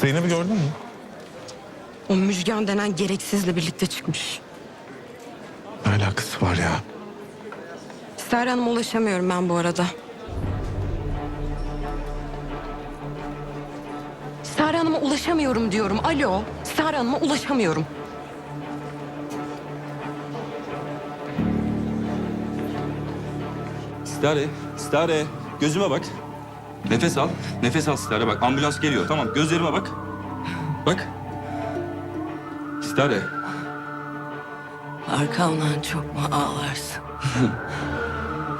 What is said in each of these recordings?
Zeynep'i gördün mü? O Müjgan denen gereksizle birlikte çıkmış. Ne alakası var ya? Sare Hanım'a ulaşamıyorum ben bu arada. Sare Hanım'a ulaşamıyorum diyorum. Alo. Sare Hanım'a ulaşamıyorum. Stare, Stare. Gözüme bak. Nefes al. Nefes al Stare bak. Ambulans geliyor. Tamam gözlerime bak. Bak. Stare. Arkamdan çok mu ağlarsın?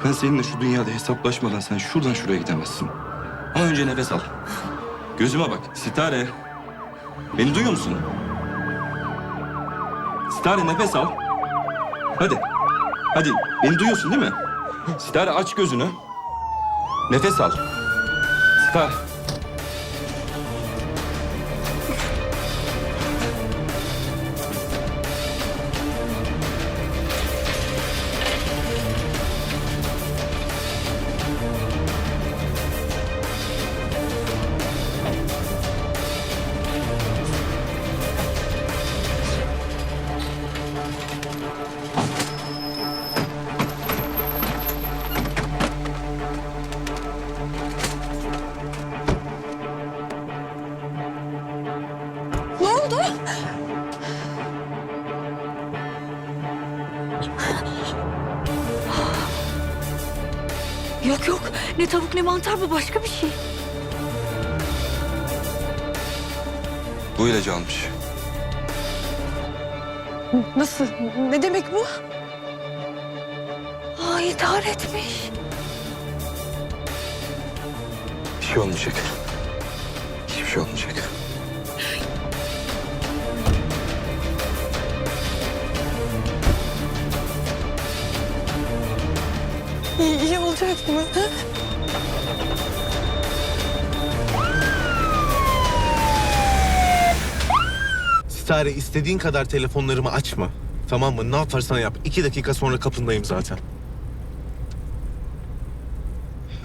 Ben seninle şu dünyada hesaplaşmadan sen şuradan şuraya gidemezsin. Ama önce nefes al. Gözüme bak. Stare. Beni duyuyor musun? Stare nefes al. Hadi. Hadi. Beni duyuyorsun değil mi? Stare aç gözünü. Nefes al. Stare. Yok yok. Ne tavuk ne mantar bu başka bir şey. Bu ilacı almış. Nasıl? Ne demek bu? Aa intihar etmiş. Bir şey olmayacak. Hiçbir şey olmayacak. İyi, iyi olacak mı? Ha? Stare istediğin kadar telefonlarımı açma. Tamam mı? Ne yaparsan yap. İki dakika sonra kapındayım zaten.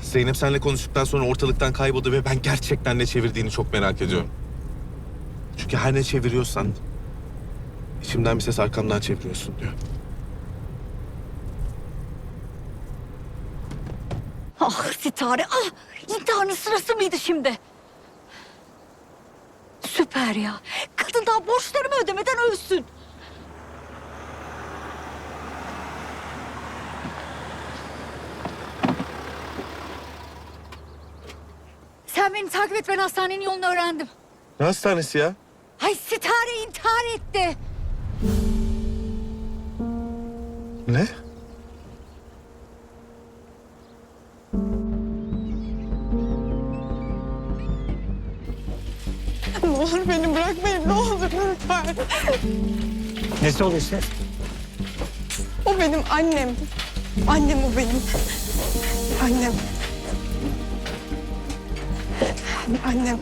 Zeynep seninle konuştuktan sonra ortalıktan kayboldu ve ben gerçekten ne çevirdiğini çok merak ediyorum. Çünkü her ne çeviriyorsan içimden bir ses arkamdan çeviriyorsun diyor. Ah Sitare ah. İntiharın sırası mıydı şimdi? Süper ya. Kadın daha borçlarımı ödemeden ölsün. Sen beni takip et ben hastanenin yolunu öğrendim. Ne hastanesi ya? Ay Sitare intihar etti. Ne? Olur beni bırakmayın ne olur lütfen. Nesi oluyorsa? O benim annem. Annem o benim. Annem. Annem.